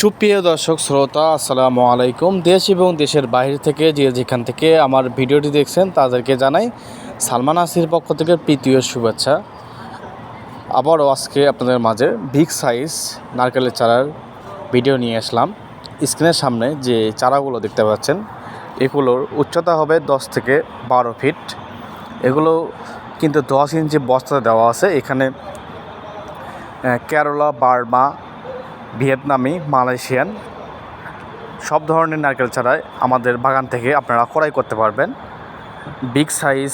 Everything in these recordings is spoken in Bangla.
সুপ্রিয় দর্শক, শ্রোতা, আসসালামু আলাইকুম। দেশ এবং দেশের বাইরে থেকে যে যেখান থেকে আমার ভিডিওটি দেখছেন, তাদেরকে জানাই সালমান আসির পক্ষ থেকে প্রীতীয় শুভেচ্ছা। আবারও আজকে আপনাদের মাঝে বিগ সাইজ নারকেলের চারার ভিডিও নিয়ে আসলাম। স্ক্রিনের সামনে যে চারাগুলো দেখতে পাচ্ছেন, এগুলোর উচ্চতা হবে দশ থেকে বারো ফিট। এগুলো কিন্তু দশ ইঞ্চি বস্তা দেওয়া আছে। এখানে কেরলা, বার্মা ভিয়েতনামি, মালয়েশিয়ান, সব ধরনের নারকেল চারাই আমাদের বাগান থেকে আপনারা ক্রয় করতে পারবেন। বিগ সাইজ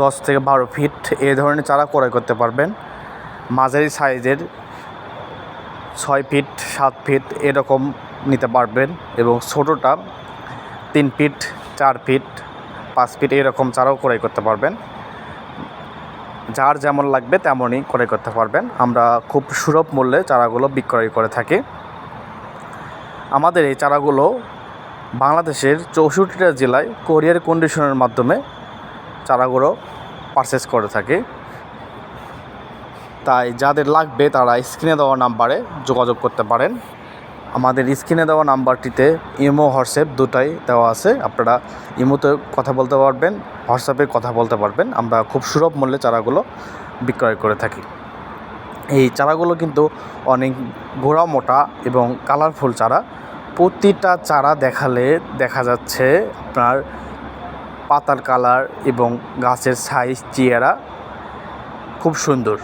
দশ থেকে বারো ফিট এই ধরনের চারা ক্রয় করতে পারবেন। মাঝারি সাইজের ছয় ফিট, সাত ফিট এরকম নিতে পারবেন এবং ছোটোটা তিন ফিট, চার ফিট, পাঁচ ফিট এরকম চারাও ক্রয় করতে পারবেন। যার যেমন লাগবে তেমনই ক্রয় করতে পারবেন। আমরা খুব সুলভ মূল্যে চারাগুলো বিক্রয় করে থাকি। আমাদের এই চারাগুলো বাংলাদেশের চৌষট্টিটা জেলায় কোরিয়ার কন্ডিশনের মাধ্যমে চারাগুলো পারচেস করে থাকে। তাই যাদের লাগবে তারা স্ক্রিনে দেওয়া নাম্বারে যোগাযোগ করতে পারেন। আমাদের স্ক্রিনে দেওয়া নাম্বারটিতে ইমো, হোয়াটসঅ্যাপ দুটাই দেওয়া আছে। আপনারা ইমোতে কথা বলতে পারবেন, হোয়াটসঅ্যাপে কথা বলতে পারবেন। আমরা খুব সুলভ মূল্যে চারাগুলো বিক্রয় করে থাকি। এই চারাগুলো কিন্তু অনেক গোড়া মোটা এবং কালারফুল চারা। প্রতিটা চারা দেখালে দেখা যাচ্ছে আপনার পাতার কালার এবং গাছের সাইজ চেয়ারা খুব সুন্দর।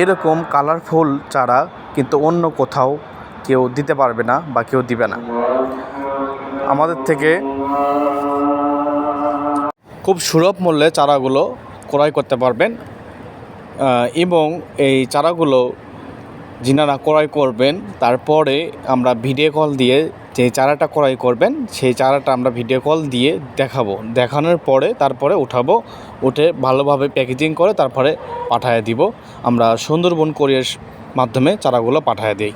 এরকম কালারফুল চারা কিন্তু অন্য কোথাও কেউ দিতে পারবে না বা কেউ দিবে না। আমাদের থেকে খুব সুলভ মূল্যে চারাগুলো ক্রয় করতে পারবেন এবং এই চারাগুলো যিনারা ক্রয় করবেন, তারপরে আমরা ভিডিও কল দিয়ে যে চারাটা ক্রয় করবেন, সেই চারাটা আমরা ভিডিও কল দিয়ে দেখাবো। দেখানোর পরে তারপরে উঠাবো, উঠে ভালোভাবে প্যাকেজিং করে তারপরে পাঠায় দিব। আমরা সুন্দরবন কোরিয়ার মাধ্যমে চারাগুলো পাঠায় দিই।